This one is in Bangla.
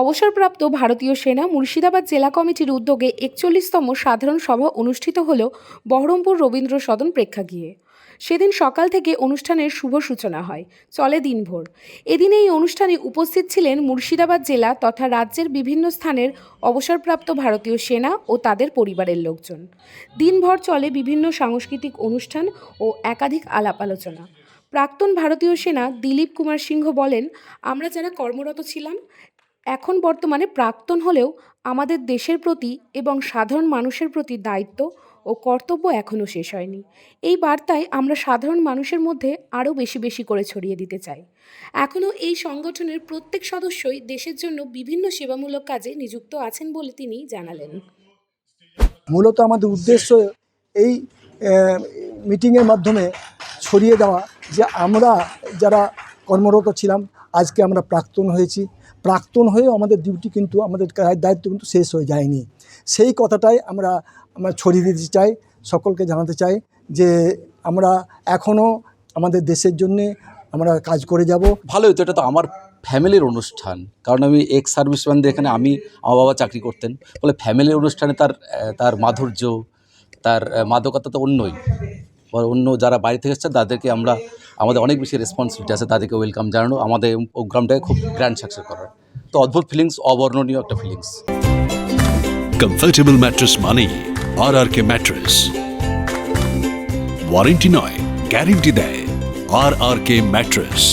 অবসরপ্রাপ্ত ভারতীয় সেনা মুর্শিদাবাদ জেলা কমিটির উদ্যোগে একচল্লিশতম সাধারণ সভা অনুষ্ঠিত হল বহরমপুর রবীন্দ্র সদন প্রেক্ষাগৃহে। সেদিন সকাল থেকে অনুষ্ঠানের শুভ সূচনা হয়। চলে দিনভর। এদিন এই অনুষ্ঠানে উপস্থিত ছিলেন মুর্শিদাবাদ জেলা তথা রাজ্যের বিভিন্ন স্থানের অবসরপ্রাপ্ত ভারতীয় সেনা ও তাদের পরিবারের লোকজন। দিনভর চলে বিভিন্ন সাংস্কৃতিক অনুষ্ঠান ও একাধিক আলাপ আলোচনা। প্রাক্তন ভারতীয় সেনা দিলীপ কুমার সিংহ বলেন, আমরা যারা কর্মরত ছিলাম এখন বর্তমানে প্রাক্তন হলেও আমাদের দেশের প্রতি এবং সাধারণ মানুষের প্রতি দায়িত্ব ও কর্তব্য এখনও শেষ হয়নি। এই বার্তায় আমরা সাধারণ মানুষের মধ্যে আরও বেশি বেশি করে ছড়িয়ে দিতে চাই। এখনও এই সংগঠনের প্রত্যেক সদস্যই দেশের জন্য বিভিন্ন সেবামূলক কাজে নিযুক্ত আছেন বলে তিনি জানালেন। মূলত আমাদের উদ্দেশ্য এই মিটিংয়ের মাধ্যমে ছড়িয়ে দেওয়া যে আমরা যারা কর্মরত ছিলাম, আজকে আমরা প্রাক্তন হয়েছি। প্রাক্তন হয়েও আমাদের ডিউটি কিন্তু আমাদের দায়িত্ব কিন্তু শেষ হয়ে যায়নি। সেই কথাটাই আমরা আমরা ছড়িয়ে দিতে চাই, সকলকে জানাতে চাই যে আমরা এখনও আমাদের দেশের জন্যে আমরা কাজ করে যাব। ভালো হতো এটা তো আমার ফ্যামিলির অনুষ্ঠান। কারণ আমি এক্স সার্ভিসম্যানদের এখানে আমি, আমার বাবা চাকরি করতেন। ফলে ফ্যামিলির অনুষ্ঠানে তার তার মাধুর্য, তার মাদকতা তো অন্যই। অন্য যারা বাইরে থেকে এসছে তাদেরকে আমরা, আমাদের অনেক বেশি রেসপন্সিবিলিটি আছে, তাদেরকে ওয়েলকাম জানানো। আমাদের প্রোগ্রামটাকে খুব গ্র্যান্ড সাকসেস করার। তো অদ্ভুত ফিলিংস অবর্ণনীয় একটা ফিলিংস কমফর্টেবল ম্যাট্রেস মানেই R R K mattress warranty নয় গ্যারেন্টি দেয় আর আর কে ম্যাট্রেস